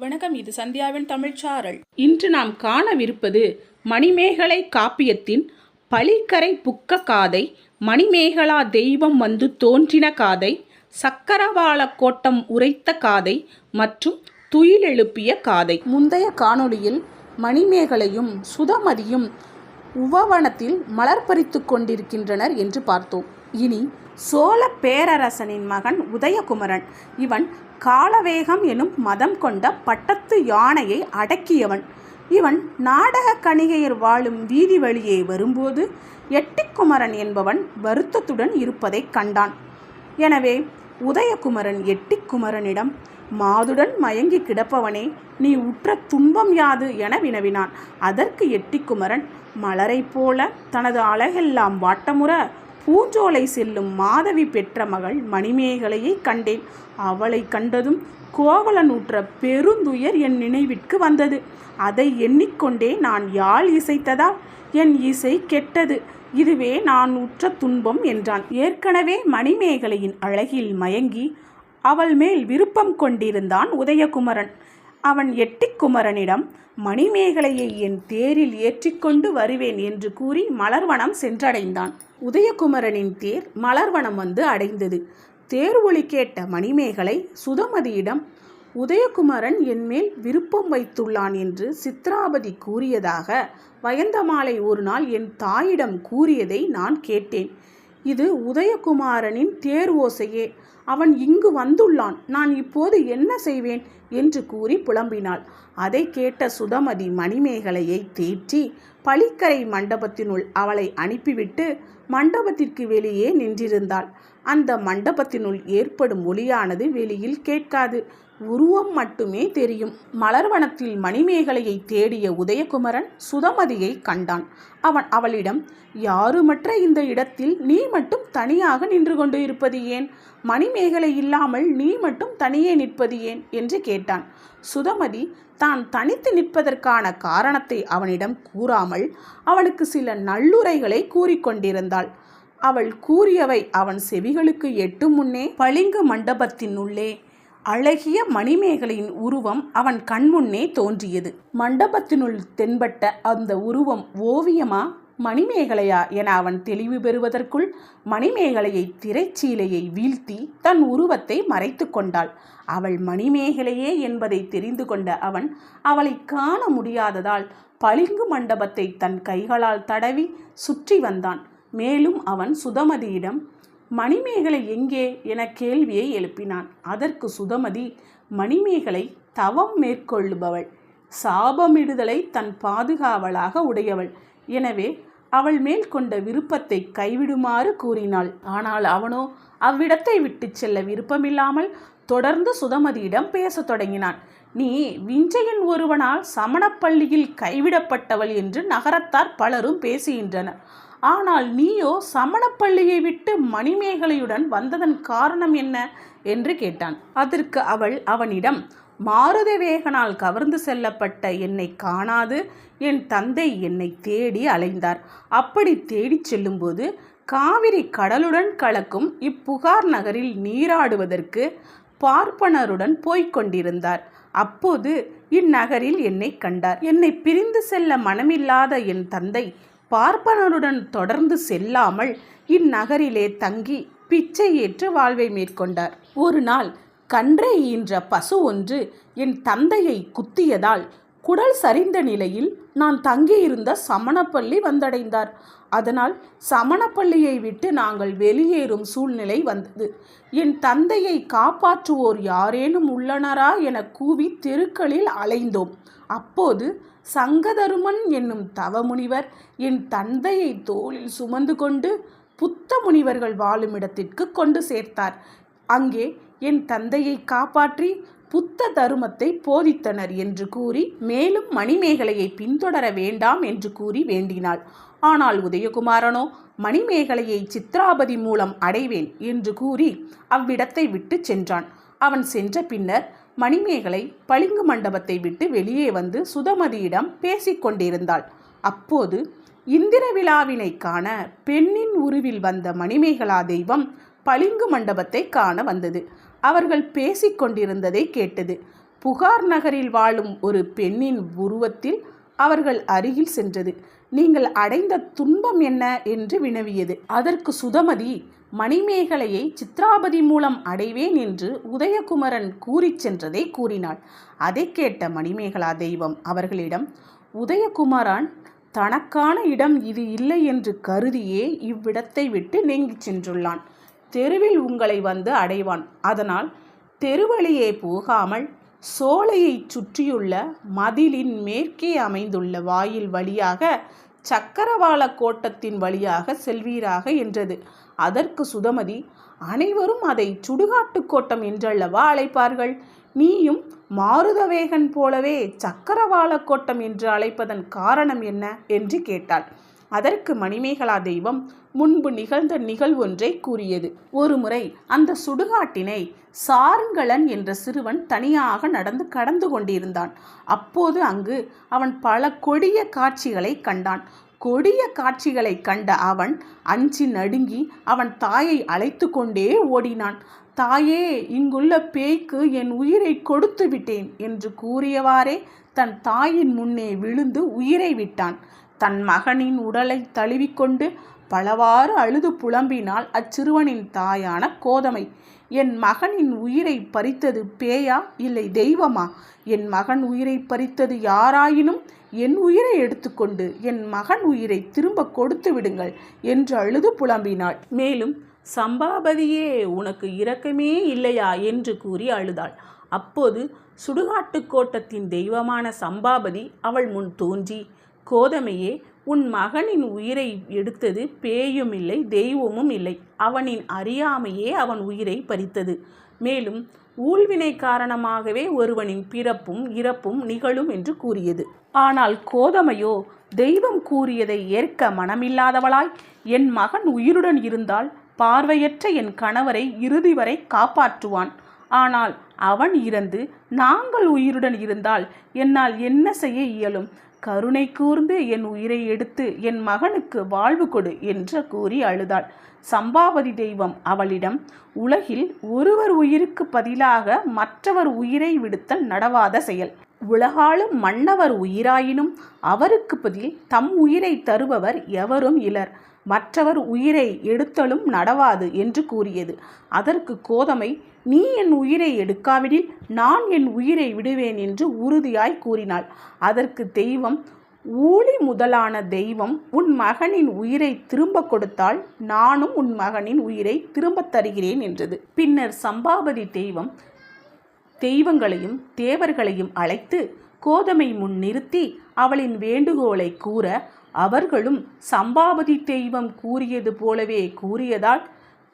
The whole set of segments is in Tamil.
வணக்கம் இது சந்தியாவின் தமிழ்ச்சாரல் இன்று நாம் காணவிருப்பது மணிமேகலை காப்பியத்தின் பளிக்கரை புக்க காதை மணிமேகலா தெய்வம் வந்து தோன்றின காதை சக்கரவாள கோட்டம் உரைத்த காதை மற்றும் துயிலெழுப்பிய காதை. முந்தைய காணொளியில் மணிமேகலையும் சுதமதியும் உவவனத்தில் மலர் பறித்து கொண்டிருக்கின்றனர் என்று பார்த்தோம். இனி சோழ பேரரசனின் மகன் உதயகுமரன். இவன் காலவேகம் எனும் மதம் கொண்ட பட்டத்து யானையை அடக்கியவன். இவன் நாடக கணிகையர் வாழும் வீதி வழியே வரும்போது எட்டிக்குமரன் என்பவன் வருத்தத்துடன் இருப்பதைக் கண்டான். எனவே உதயகுமரன் எட்டிக்குமரனிடம் மாதுடன் மயங்கி கிடப்பவனே நீ உற்ற துன்பம் யாது? என வினவினான். அதற்கு எட்டிக்குமரன் மலரைப் போல தனது அழகெல்லாம் வாட்டமுற பூஞ்சோலை செல்லும் மாதவி பெற்ற மகள் மணிமேகலையை கண்டேன். அவளை கண்டதும் கோவலனூற்ற பெருந்துயர் என் நினைவிற்கு வந்தது. அதை எண்ணிக்கொண்டே நான் யாழ் இசைத்ததால் என் இசை கெட்டது. இதுவே நான் உற்ற துன்பம் என்றான். ஏற்கனவே மணிமேகலையின் அழகில் மயங்கி அவள் மேல் விருப்பம் கொண்டிருந்தான் உதயகுமரன். அவன் எட்டிக்குமரனிடம் மணிமேகலையை என் தேரில் ஏற்றிக்கொண்டு வருவேன் என்று கூறி மலர்வனம் சென்றடைந்தான். உதயகுமரனின் தேர் மலர்வனம் வந்து அடைந்தது. தேர் ஒளி கேட்ட மணிமேகலை சுதமதியிடம் உதயகுமரன் என்மேல் விருப்பம் வைத்துள்ளான் என்று சித்ராபதி கூறியதாக வயந்தமாலை ஒரு நாள் என் தாயிடம் கூறியதை நான் கேட்டேன். இது உதயகுமாரனின் தேர் ஓசையே. அவன் இங்கு வந்துள்ளான். நான் இப்போது என்ன செய்வேன்? என்று கூறி புலம்பினாள். அதை கேட்ட சுதமதி மணிமேகலையை தேற்றி பளிக்கரை மண்டபத்தினுள் அவளை அனுப்பிவிட்டு மண்டபத்திற்கு வெளியே நின்றிருந்தாள். அந்த மண்டபத்தினுள் ஏற்படும் ஒளியானது வெளியில் கேட்காது. உருவம் மட்டுமே தெரியும். மலர்வனத்தில் மணிமேகலையை தேடிய உதயகுமரன் சுதமதியை கண்டான். அவன் அவளிடம் யாருமற்ற இந்த இடத்தில் நீ மட்டும் தனியாக நின்று கொண்டு இருப்பது ஏன்? மணிமேகலை இல்லாமல் நீ மட்டும் தனியே நிற்பது ஏன்? என்று கேட்டான். சுதமதி தான் தனித்து நிற்பதற்கான காரணத்தை அவனிடம் கூறாமல் அவனுக்கு சில நல்லுரைகளை கூறிக்கொண்டிருந்தாள் அவள் கூறியவை அவன் செவிகளுக்கு எட்டும் முன்னே பளிங்கு மண்டபத்தினுள்ளே அழகிய மணிமேகலையின் உருவம் அவன் கண்முன்னே தோன்றியது. மண்டபத்தினுள் தென்பட்ட அந்த உருவம் ஓவியமா மணிமேகலையா என அவன் தெளிவு பெறுவதற்குள் மணிமேகலையை திரைச்சீலையை வீழ்த்தி தன் உருவத்தை மறைத்து கொண்டாள். அவள் மணிமேகலையே என்பதை தெரிந்து கொண்ட அவன் அவளை காண முடியாததால் பளிங்கு மண்டபத்தை தன் கைகளால் தடவி சுற்றி வந்தான். மேலும் அவன் சுதமதியிடம் மணிமேகலை எங்கே? என கேள்வியை எழுப்பினான். அதற்கு சுதமதி மணிமேகலை தவம் மேற்கொள்ளுபவள். சாபமிடுதலை தன் பாதுகாவலாக உடையவள். எனவே அவள் மேல் கொண்ட விருப்பத்தை கைவிடுமாறு கூறினாள். ஆனால் அவனோ அவ்விடத்தை விட்டு செல்ல விருப்பமில்லாமல் தொடர்ந்து சுதமதியிடம் பேசத் தொடங்கினான். நீ விஞ்சையின் ஒருவனால் சமணப்பள்ளியில் கைவிடப்பட்டவள் என்று நகரத்தார் பலரும் பேசுகின்றனர். ஆனால் நீயோ சமணப்பள்ளியை விட்டு மணிமேகலையுடன் வந்ததன் காரணம் என்ன? என்று கேட்டான். அதற்கு அவள் அவனிடம் மாருதவேகனால் கவர்ந்து செல்லப்பட்ட என்னை காணாது. என் தந்தை என்னை தேடி அலைந்தார். அப்படி தேடிச் செல்லும்போது காவிரி கடலுடன் கலக்கும் இப்புகார் நகரில் நீராடுவதற்கு பார்ப்பனருடன் போய்க் கொண்டிருந்தார். அப்போது இந்நகரில் என்னை கண்டார். என்னை பிரிந்து செல்ல மனமில்லாத என் தந்தை பார்ப்பனருடன் தொடர்ந்து செல்லாமல் இந்நகரிலே தங்கி பிச்சை ஏற்று வாழ்வை மேற்கொண்டார். ஒரு நாள் கன்றை ஈன்ற பசு ஒன்று என் தந்தையை குத்தியதால் குடல் சரிந்த நிலையில் நான் தங்கியிருந்த சமணப்பள்ளி வந்தடைந்தார். அதனால் சமணப்பள்ளியை விட்டு நாங்கள் வெளியேறும் சூழ்நிலை வந்தது. என் தந்தையை காப்பாற்றுவோர் யாரேனும் உள்ளனரா என கூவி தெருக்களில் அலைந்தோம். அப்போது சங்கதருமன் என்னும் தவமுனிவர் என் தந்தையை தோளில் சுமந்து கொண்டு புத்த முனிவர்கள் வாழும் இடத்திற்கு கொண்டு சேர்த்தார். அங்கே என் தந்தையை காப்பாற்றி புத்த தருமத்தை போதித்தனர் என்று கூறி மேலும் மணிமேகலையை பின்தொடர வேண்டாம் என்று கூறி வேண்டினாள். ஆனால் உதயகுமாரனோ மணிமேகலையை சித்ராபதி மூலம் அடைவேன் என்று கூறி அவ்விடத்தை விட்டு சென்றான். அவன் சென்ற பின்னர் மணிமேகலை பளிங்கு மண்டபத்தை விட்டு வெளியே வந்து சுதமதியிடம் பேசிக்கொண்டிருந்தாள் அப்போது இந்திர விழாவினை காண பெண்ணின் உருவில் வந்த மணிமேகலா தெய்வம் பளிங்கு மண்டபத்தை காண வந்தது. அவர்கள் பேசிக்கொண்டிருந்ததை கேட்டது. புகார் நகரில் வாழும் ஒரு பெண்ணின் உருவத்தில் அவர்கள் அருகில் சென்றது. நீங்கள் அடைந்த துன்பம் என்ன என்று வினவியது. அதற்கு சுதமதி மணிமேகலையை சித்ராபதி மூலம் அடைவேன் என்று உதயகுமரன் கூறிச் சென்றதை கூறினாள். அதை கேட்ட மணிமேகலா தெய்வம் அவர்களிடம் உதயகுமாரன் தனக்கான இடம் இது இல்லை என்று கருதியே இவ்விடத்தை விட்டு நீங்கிச் சென்றுள்ளான். தெருவில் உங்களை வந்து அடைவான். அதனால் தெருவழியே போகாமல் சோலையைச் சுற்றியுள்ள மதிலின் மேற்கே அமைந்துள்ள வாயில் வழியாக சக்கரவாள கோட்டத்தின் வழியாக செல்வீராக என்றது. அதற்கு சுதமதி அனைவரும் அதை சுடுகாட்டு கோட்டம் என்றல்லவா அழைப்பார்கள்? நீயும் மாருதவேகன் போலவே சக்கரவாள கோட்டம் என்று அழைப்பதன் காரணம் என்ன? என்று கேட்டாள். அதற்கு மணிமேகலா தெய்வம் முன்பு நிகழ்ந்த நிகழ்வொன்றை கூறியது. ஒருமுறை அந்த சுடுகாட்டினை சாருங்கலன் என்ற சிறுவன் தனியாக நடந்து கடந்து கொண்டிருந்தான். அப்போது அங்கு அவன் பல கொடிய காட்சிகளை கண்டான். கொடிய காட்சிகளை கண்ட அவன் அஞ்சி நடுங்கி அவன் தாயை அழைத்து கொண்டே ஓடினான். தாயே இங்குள்ள பேய்க்கு என் உயிரை கொடுத்து விட்டேன் என்று கூறியவாறே தன் தாயின் முன்னே விழுந்து உயிரை விட்டான். தன் மகனின் உடலை தழுவிக்கொண்டு பலவாறு அழுது புலம்பினாள் அச்சிறுவனின் தாயான கோதமை. என் மகனின் உயிரை பறித்தது பேயா? இல்லை தெய்வமா? என் மகன் உயிரை பறித்தது யாராயினும்? என் உயிரை எடுத்துக்கொண்டு என் மகன் உயிரை திரும்ப கொடுத்து விடுங்கள் என்று அழுது புலம்பினாள். மேலும் சம்பாபதியே உனக்கு இரக்கமே இல்லையா? என்று கூறி அழுதாள். அப்போது சுடுகாட்டுக் கோட்டத்தின் தெய்வமான சம்பாபதி அவள் முன் தோன்றி கோதமையே உன் மகனின் உயிரை எடுத்தது பேயும் இல்லை தெய்வமும் இல்லை அவனின் அறியாமையே அவன் உயிரை பறித்தது. மேலும் ஊழ்வினை காரணமாகவே ஒருவனின் பிறப்பும் இறப்பும் நிகழும் என்று கூறியது. ஆனால் கோதமையோ தெய்வம் கூறியதை ஏற்க மனமில்லாதவளாய் என் மகன் உயிருடன் இருந்தால் பார்வையற்ற என் கணவரை இறுதி வரை காப்பாற்றுவான். ஆனால் அவன் இறந்து நாங்கள் உயிருடன் இருந்தால் என்னால் என்ன செய்ய இயலும்? கருணை கூர்ந்து என் உயிரை எடுத்து என் மகனுக்கு வாழ்வு கொடு என்று கூறி அழுதாள். சம்பாவதி தெய்வம் அவளிடம் உலகில் ஒருவர் உயிருக்கு பதிலாக மற்றவர் உயிரை விடுத்தல் நடவாத செயல். உலகாலும் மன்னவர் உயிராயினும் அவருக்கு பதில் தம் உயிரை தருபவர் எவரும் இலர். மற்றவர் உயிரை எடுத்தலும் நடவாது என்று கூறியது. அதற்கு கோதமை நீ என் உயிரை எடுக்காவிடில் நான் என் உயிரை விடுவேன் என்று உறுதியாய் கூறினாள். அதற்கு தெய்வம் ஊழி முதலான தெய்வம் உன் மகனின் உயிரை திரும்ப கொடுத்தால் நானும் உன் மகனின் உயிரை திரும்பத் தருகிறேன் என்றது. பின்னர் சம்பாபதி தெய்வம் தெய்வங்களையும் தேவர்களையும் அழைத்து கோதமை முன் நிறுத்தி அவளின் வேண்டுகோளை கூற அவர்களும் சம்பாபதி தெய்வம் கூறியது போலவே கூறியதால்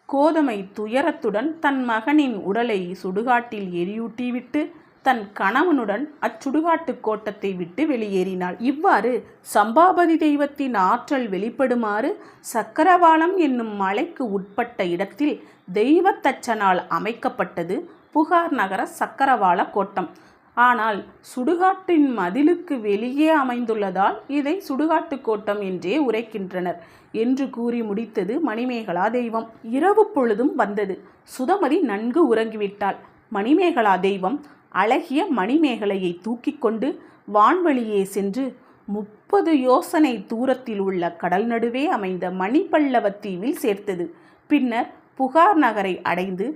கோதமை துயரத்துடன் தன் மகனின் உடலை சுடுகாட்டில் எரியூட்டிவிட்டு தன் கணவனுடன் அச்சுடுகாட்டு கோட்டத்தை விட்டு வெளியேறினாள். இவ்வாறு சம்பாபதி தெய்வத்தின் ஆற்றல் வெளிப்படுமாறு சக்கரவாளம் என்னும் மலைக்கு உட்பட்ட இடத்தில் தெய்வத்தச்சனால் அமைக்கப்பட்டது புகார் நகர சக்கரவாள கோட்டம். ஆனால் சுடுகாட்டின் மதிலுக்கு வெளியே அமைந்துள்ளதால் இதை சுடுகாட்டு கோட்டம் என்றே உரைக்கின்றனர் என்று கூறி முடித்தது மணிமேகலா தெய்வம் இரவு பொழுதும் வந்தது. சுதமதி நன்கு உறங்கிவிட்டாள். மணிமேகலா தெய்வம் அழகிய மணிமேகலையை தூக்கி கொண்டு வான்வழியே சென்று முப்பது யோசனை தூரத்தில் உள்ள கடல் நடுவே அமைந்த மணிப்பல்லவ தீவில் சேர்த்தது. பின்னர் புகார் நகரை அடைந்து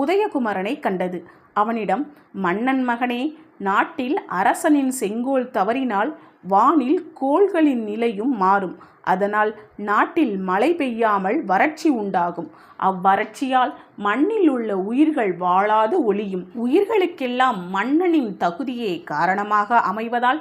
உதயகுமரனை கண்டது. அவனிடம் மன்னன் மகனே நாட்டில் அரசனின் செங்கோல் தவறினால் வானில் கோள்களின் நிலையும் மாறும். அதனால் நாட்டில் மழை பெய்யாமல் வறட்சி உண்டாகும். அவ்வறட்சியால் மண்ணில் உள்ள உயிர்கள் வாழாது ஒளியும். உயிர்களுக்கெல்லாம் மன்னனின் தகுதியே காரணமாக அமைவதால்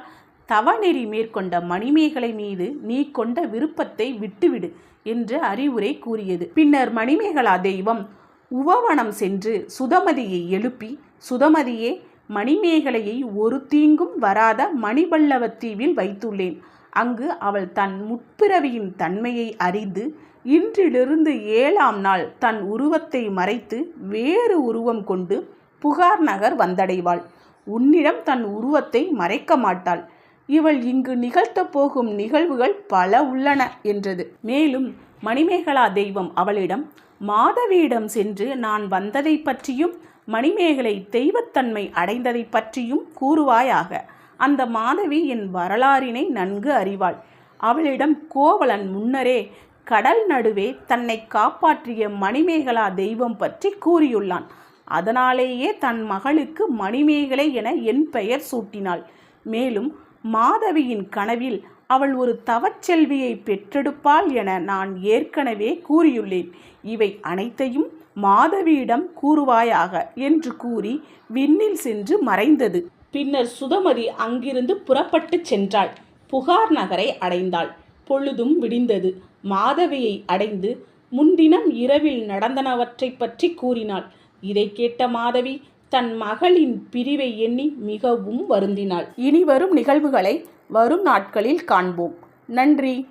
தவநெறி மேற்கொண்ட மணிமேகலை மீது நீ கொண்ட விருப்பத்தை விட்டுவிடு என்று அறிவுரை கூறியது. பின்னர் மணிமேகலா தெய்வம் உவவனம் சென்று சுதமதியை எழுப்பி சுதமதியே மணிமேகலையை ஒரு தீங்கும் வராத மணிபல்லவத்தீவில் வைத்துள்ளேன். அங்கு அவள் தன் முற்பிறவியின் தன்மையை அறிந்து இன்றிலிருந்து ஏழாம் நாள் தன் உருவத்தை மறைத்து வேறு உருவம் கொண்டு புகார் நகர் வந்தடைவாள். உன்னிடம் தன் உருவத்தை மறைக்க மாட்டாள். இவள் இங்கு நிகழ்த்தப் போகும் நிகழ்வுகள் பல உள்ளன என்றது. மேலும் மணிமேகலா தெய்வம் அவளிடம் மாதவியிடம் சென்று நான் வந்ததை பற்றியும் மணிமேகலை தெய்வத்தன்மை அடைந்ததை பற்றியும் கூறுவாயாக. அந்த மாதவி என் வரலாறினை நன்கு அறிவாள். அவளிடம் கோவலன் முன்னரே கடல் நடுவே தன்னை காப்பாற்றிய மணிமேகலா தெய்வம் பற்றி கூறியுள்ளான். அதனாலேயே தன் மகளுக்கு மணிமேகலை என என் பெயர் சூட்டினாள். மேலும் மாதவியின் கனவில் அவள் ஒரு தவச்செல்வியை பெற்றெடுப்பாள் என நான் ஏற்கனவே கூறியுள்ளேன். இவை அனைத்தையும் மாதவியிடம் கூறுவாயாக என்று கூறி விண்ணில் சென்று மறைந்தது. பின்னர் சுதமதி அங்கிருந்து புறப்பட்டுச் சென்றாள். புகார் நகரை அடைந்தாள். பொழுதும் விடிந்தது. மாதவியை அடைந்து முன்தினம் இரவில் நடந்தனவற்றைப் பற்றி கூறினாள். இதை கேட்ட மாதவி தன் மகளின் பிரிவை எண்ணி மிகவும் வருந்தினாள். இனி வரும் நிகழ்வுகளை வரும் நாட்களில் காண்போம். நன்றி.